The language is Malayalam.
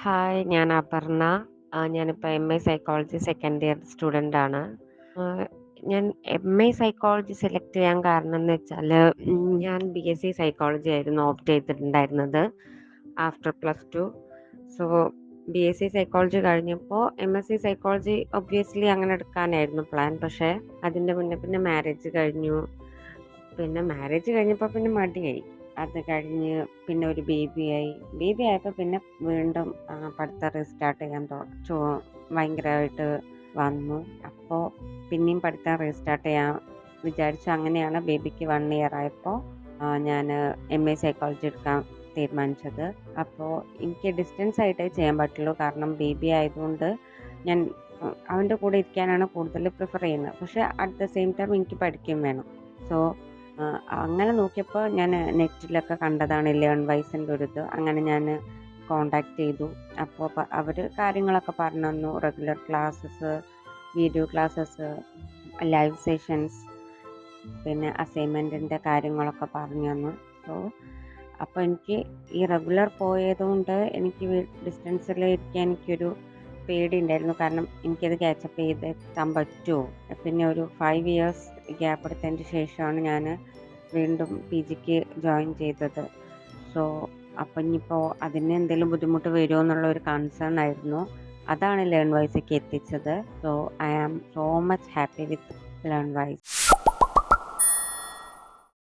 ഹായ് ഞാൻ അപർണ. ഞാനിപ്പോൾ M A psychology second year student ആണ്. ഞാൻ എം എ സൈക്കോളജി സെലക്ട് ചെയ്യാൻ കാരണം എന്ന് വെച്ചാൽ ഞാൻ ബി എസ് സി സൈക്കോളജി ആയിരുന്നു ഓപ്റ്റ് ചെയ്തിട്ടുണ്ടായിരുന്നത് after plus two so B S C psychology കഴിഞ്ഞപ്പോൾ M S C psychology obviously അങ്ങനെ എടുക്കാനായിരുന്നു പ്ലാൻ പക്ഷേ അതിന്റെ മുന്നേ പിന്നെ മാരേജ് കഴിഞ്ഞു. പിന്നെ മാരേജ് കഴിഞ്ഞപ്പോൾ പിന്നെ മടിയായി. അത് കഴിഞ്ഞ് പിന്നെ ഒരു ബേബി ആയി ബേബി ആയപ്പോൾ പിന്നെ വീണ്ടും പഠിത്തം റീസ്റ്റാർട്ട് ചെയ്യാൻ തോന്നു ഭയങ്കരമായിട്ട് വന്നു. അപ്പോൾ പിന്നെയും പഠിത്തം റീസ്റ്റാർട്ട് ചെയ്യാൻ വിചാരിച്ചു. അങ്ങനെയാണ് ബേബിക്ക് വൺ ഇയർ ആയപ്പോൾ ഞാൻ എം എ സൈക്കോളജി എടുക്കാൻ തീരുമാനിച്ചത്. അപ്പോൾ എനിക്ക് ഡിസ്റ്റൻസ് ആയിട്ടേ ചെയ്യാൻ പറ്റുള്ളൂ. കാരണം ബേബി ആയതുകൊണ്ട് ഞാൻ അവന്റെ കൂടെ ഇരിക്കാനാണ് കൂടുതൽ പ്രിഫർ ചെയ്യുന്നത്. പക്ഷേ അറ്റ് ദ സെയിം ടൈം എനിക്ക് പഠിക്കുകയും വേണം. സോ അങ്ങനെ നോക്കിയപ്പോൾ ഞാൻ നെറ്റിലൊക്കെ കണ്ടതാണ് ലേൺ വൈസിന്റെ ഒരു ഇത് അങ്ങനെ ഞാൻ കോണ്ടാക്ട് ചെയ്തു. അപ്പോൾ അവർ കാര്യങ്ങളൊക്കെ പറഞ്ഞു തന്നു. Regular classes video classes live sessions പിന്നെ അസൈൻമെന്റിന്റെ കാര്യങ്ങളൊക്കെ പറഞ്ഞു തന്നു. സോ അപ്പോൾ എനിക്ക് ഈ റെഗുലർ പോയതുകൊണ്ട് എനിക്ക് ഡിസ്റ്റൻസിൽ ഇരിക്കാൻ എനിക്കൊരു പേടി ഉണ്ടായിരുന്നു കാരണം എനിക്കത് ക്യാച്ചപ്പ് ചെയ്ത് എത്താൻ പറ്റുമോ? പിന്നെ ഒരു ഫൈവ് ഇയേഴ്സ് ഗ്യാപ്പ് എടുത്തതിന് ശേഷമാണ് ഞാൻ വീണ്ടും പി ജിക്ക് ജോയിൻ ചെയ്തത്. സോ അപ്പം ഇനിയിപ്പോൾ അതിന് എന്തെങ്കിലും ബുദ്ധിമുട്ട് വരുമോ എന്നുള്ള ഒരു കൺസേൺ ആയിരുന്നു. അതാണ് ലേൺ വൈസൊക്കെ എത്തിച്ചത്. So I am so much happy with Learnwise.